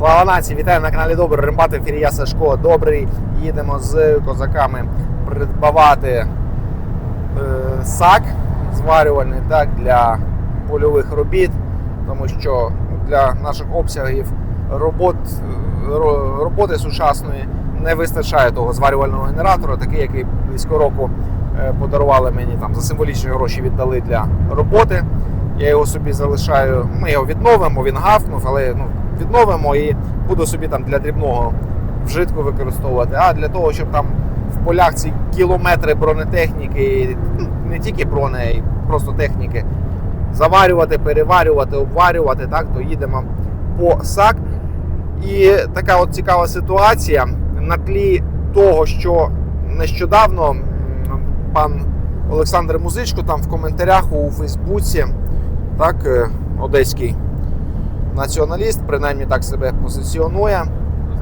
Слава нації! Вітаю на каналі Добрий Римбат, в ефірі я Сашко Добрий. Їдемо з козаками придбавати е, сак зварювальний так, для польових робіт, тому що для наших обсягів робот, роботи сучасної не вистачає того зварювального генератора, такий, який близько року е, подарували мені там за символічні гроші віддали для роботи. Я його собі залишаю. Ми його відновимо, він гавкнув, але ну, відновимо і буду собі там для дрібного вжитку використовувати. А для того, щоб там в полях ці кілометри бронетехніки, ну, не тільки брони, а й просто техніки, заварювати, переварювати, обварювати, так, то їдемо по САК. І така от цікава ситуація на тлі того, що нещодавно пан Олександр Музичко там в коментарях у Фейсбуці, так, е, одеський націоналіст, принаймні так себе позиціонує,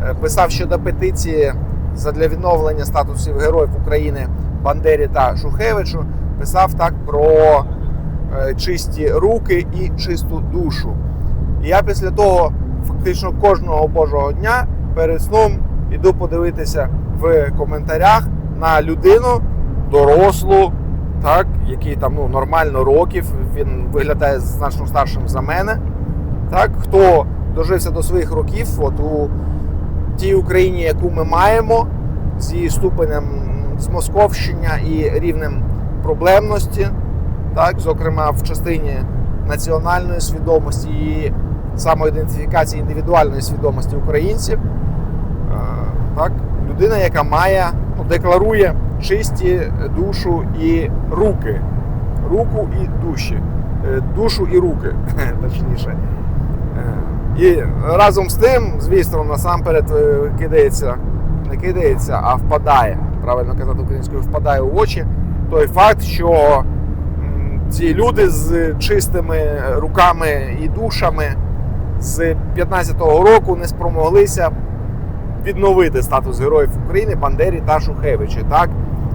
е, писав щодо петиції задля відновлення статусів героїв України Бандері та Шухевичу. Писав так про е, чисті руки і чисту душу. І я після того фактично кожного божого дня перед сном іду подивитися в коментарях на людину дорослу, так, який там ну, нормально років, він виглядає значно старшим за мене. Так, хто дожився до своїх років, от у тій Україні, яку ми маємо, з її ступенем змосковщення і рівнем проблемності, так, зокрема в частині національної свідомості і самоідентифікації індивідуальної свідомості українців. Е, Так, людина, яка має, ну, декларує чисті душу і руки. Руку і душі. Е, Душу і руки, точніше. І разом з тим, звісно, насамперед е, кидається, не кидається, а впадає, правильно казати українською, впадає у очі той факт, що ці люди з чистими руками і душами з 15-го року не спромоглися відновити статус героїв України Бандері та Шухевича. Так,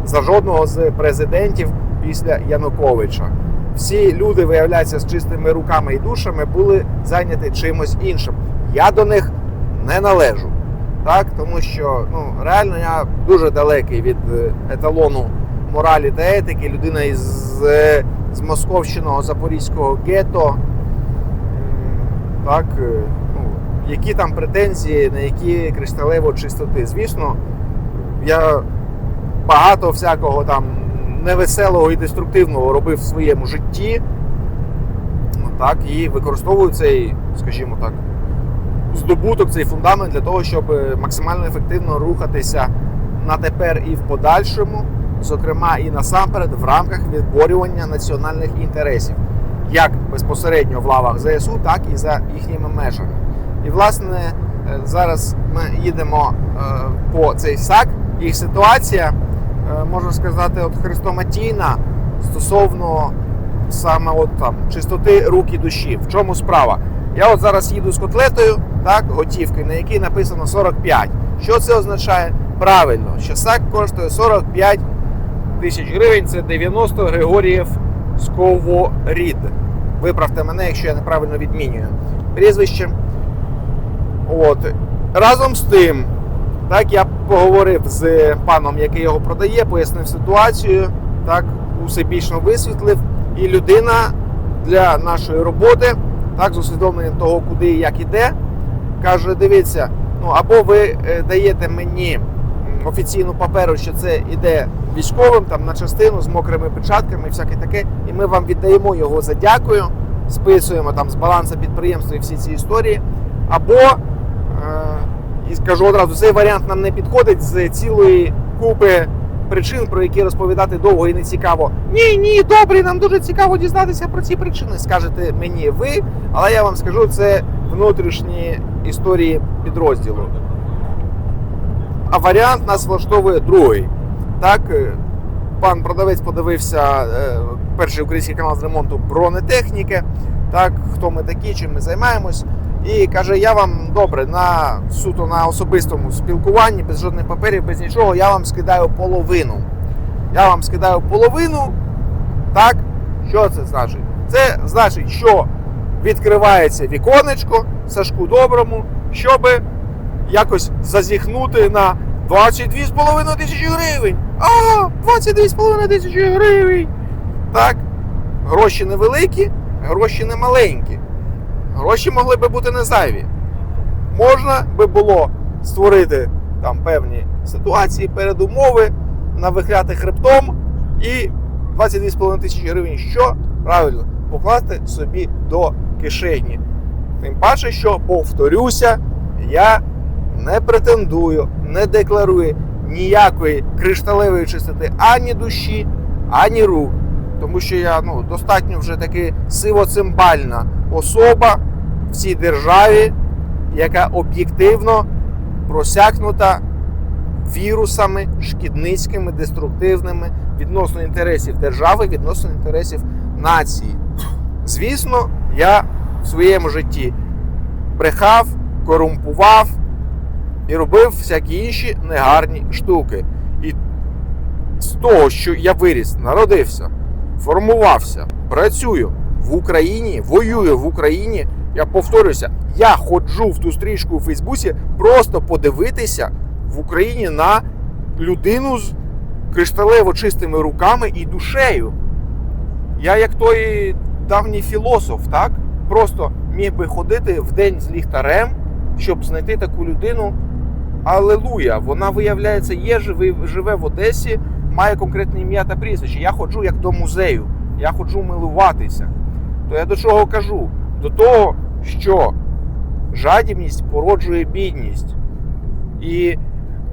за жодного з президентів після Януковича. Всі люди, виявляється, з чистими руками і душами були зайняті чимось іншим. Я до них не належу. Так, тому що ну, реально я дуже далекий від е, еталону моралі та етики. Людина із е, з московщиного запорізького гетто. Так, е, ну, які там претензії, на які кришталево чистоти. Звісно, я багато всякого там невеселого і деструктивного робив в своєму житті. Ну, Так, і використовую цей, скажімо так, здобуток, цей фундамент для того, щоб е, максимально ефективно рухатися на тепер і в подальшому, зокрема і насамперед в рамках відборювання національних інтересів, як безпосередньо в лавах ЗСУ, так і за їхніми межами. І власне е, зараз ми їдемо е, по цей САК, і ситуація, можна сказати, от хрестоматійна стосовно саме от там чистоти рук і душі. В чому справа? Я от зараз їду з котлетою, так, готівки, на якій написано 45. Що це означає? Правильно, що САК коштує 45 тисяч гривень, це 90 Григоріїв Сковорід. Виправте мене, якщо я неправильно відмінюю прізвище. От. Разом з тим, так, я поговорив з паном, який його продає, пояснив ситуацію, так, усе усебічно висвітлив. І людина для нашої роботи, так, з усвідомленням того, куди і як іде, каже: дивіться, ну або ви е, даєте мені офіційну паперу, що це іде військовим там на частину з мокрими печатками і всяке таке, і ми вам віддаємо його за дякую, списуємо там з балансу підприємства і всі ці історії. Або е, і скажу одразу, цей варіант нам не підходить з цілої купи причин, про які розповідати довго і не цікаво. Ні, ні, добре, нам дуже цікаво дізнатися про ці причини. Скажете мені ви, але я вам скажу, це внутрішні історії підрозділу. А варіант нас влаштовує другий. Так, е, пан продавець подивився е, перший український канал з ремонту бронетехніки. Так, хто ми такі, чим ми займаємось. І каже: я вам добре на суто на особистому спілкуванні, без жодних паперів, без нічого, я вам скидаю половину. Я вам скидаю половину. Так, що це значить? Це значить, що відкривається віконечко Сашку Доброму, щоб якось зазіхнути на 22,5 тисячі гривень. А, 22,5 тисячі гривень. Так, гроші невеликі, гроші не маленькі. Гроші могли би бути не зайві. Можна би було створити там певні ситуації, передумови, навихляти хребтом і 22,5 тисячі гривень що? Правильно, покласти собі до кишені. Тим паче, що, повторюся, я не претендую, не декларую ніякої кришталевої чистоти ані душі, ані рук. Тому що я ну, достатньо вже таки сивоцимбальна особа в цій державі, яка об'єктивно просякнута вірусами шкідницькими, деструктивними відносно інтересів держави, відносно інтересів нації. Звісно, я в своєму житті брехав, корумпував і робив всякі інші негарні штуки. І з того, що я виріс, народився, формувався, працюю в Україні, воюю в Україні. Я повторюся, я ходжу в ту стрічку у Фейсбуці просто подивитися в Україні на людину з кришталево чистими руками і душею. Я як той давній філософ, так? Просто міг би ходити в день з ліхтарем, щоб знайти таку людину. Алелуя! Вона, виявляється, є, живе, живе в Одесі, має конкретне ім'я та прізвище. Я ходжу як до музею, я ходжу милуватися. То я до чого кажу? До того, що жадібність породжує бідність. І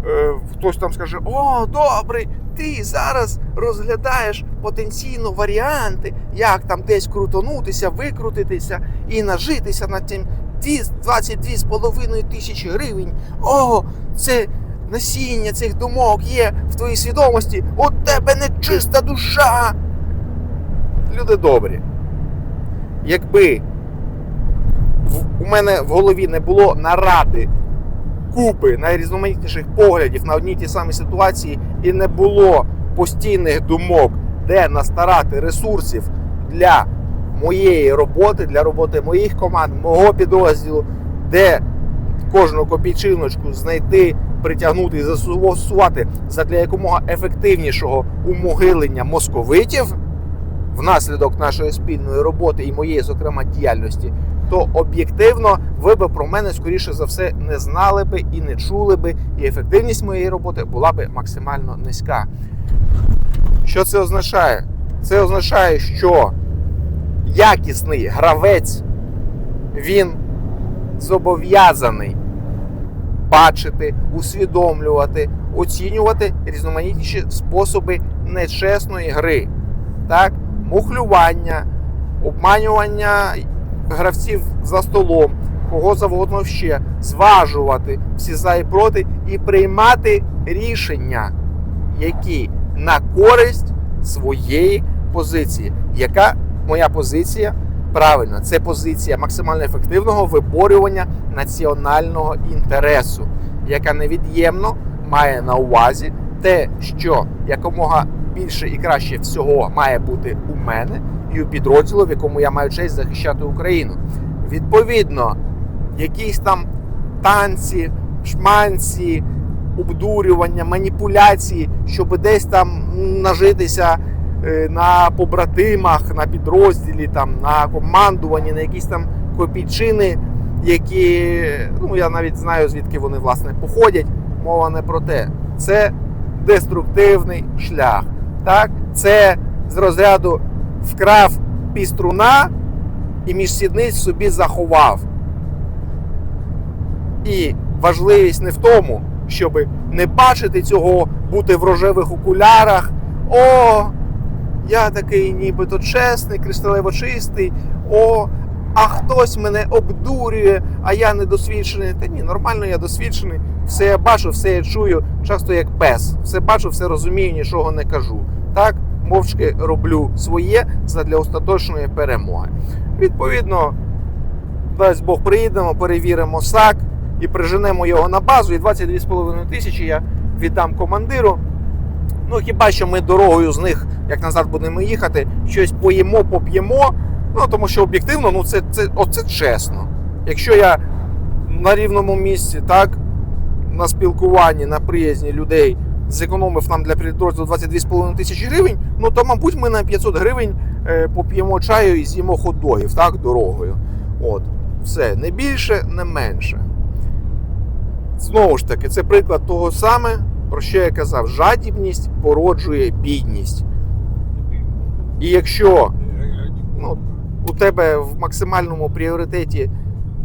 е, хтось там скаже: О, добре, ти зараз розглядаєш потенційно варіанти, як там десь крутонутися, викрутитися і нажитися на тим 22,5 тисячі гривень. О, це насіння цих думок є в твоїй свідомості. У тебе нечиста душа. Люди добрі. Якби в- у мене в голові не було наради купи найрізноманітніших поглядів на одні й ті самі ситуації, і не було постійних думок, де настарати ресурсів для моєї роботи, для роботи моїх команд, мого підрозділу, де кожну копійчиночку знайти, притягнути і застосувати задля якомога ефективнішого умогилення московитів внаслідок нашої спільної роботи і моєї, зокрема, діяльності, то об'єктивно ви би про мене скоріше за все не знали би і не чули би, і ефективність моєї роботи була би максимально низька. Що це означає? Це означає, що якісний гравець він зобов'язаний бачити, усвідомлювати, оцінювати різноманітніші способи нечесної гри. Так? Мухлювання, обманювання гравців за столом, кого завгодно ще, зважувати всі за і проти і приймати рішення, які на користь своєї позиції. Яка моя позиція? Правильно, це позиція максимально ефективного виборювання національного інтересу, яка невід'ємно має на увазі те, що якомога більше і краще всього має бути у мене і у підрозділу, в якому я маю честь захищати Україну. Відповідно, якісь там танці, шманці, обдурювання, маніпуляції, щоб десь там нажитися е, на побратимах, на підрозділі, там, на командуванні, на якісь там копійчини, які ну я навіть знаю, звідки вони власне походять. Мова не про те. Це деструктивний шлях. Так? Це з розряду вкрав піструна і між сідниць собі заховав. І важливість не в тому, щоб не бачити цього, бути в рожевих окулярах. О, я такий нібито чесний, кришталево чистий. О, а хтось мене обдурює, а я недосвідчений. Та ні, нормально я досвідчений. Все я бачу, все я чую, часто як пес. Все бачу, все розумію, нічого не кажу. Так, мовчки роблю своє задля остаточної перемоги. Відповідно, дасть Бог приїдемо, перевіримо САК і приженемо його на базу. І 22,5 тисячі я віддам командиру. Ну, хіба що ми дорогою з них, як назад будемо їхати, щось поїмо, поп'ємо, Ну, тому що об'єктивно, ну це, це, оце чесно. Якщо я на рівному місці, так, на спілкуванні, на приязні людей зекономив нам для підрозділу 22,5 тисячі гривень, ну то, мабуть, ми на 500 гривень е, поп'ємо чаю і з'їмо хот-догів, так, дорогою. От, все, не більше, не менше. Знову ж таки, це приклад того саме, про що я казав: жадібність породжує бідність. І якщо ну, у тебе в максимальному пріоритеті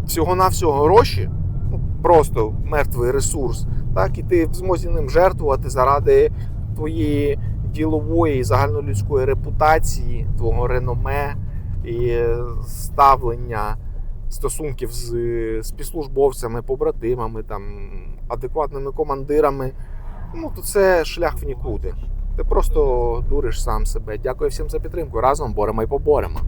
всього-навсього гроші, ну, просто мертвий ресурс, так, і ти в змозі ним жертвувати заради твоєї ділової загальнолюдської репутації, твого реноме і ставлення стосунків з співслужбовцями, побратимами, там, адекватними командирами, ну, то це шлях в нікуди. Ти просто дуриш сам себе. Дякую всім за підтримку. Разом боремо і поборемо.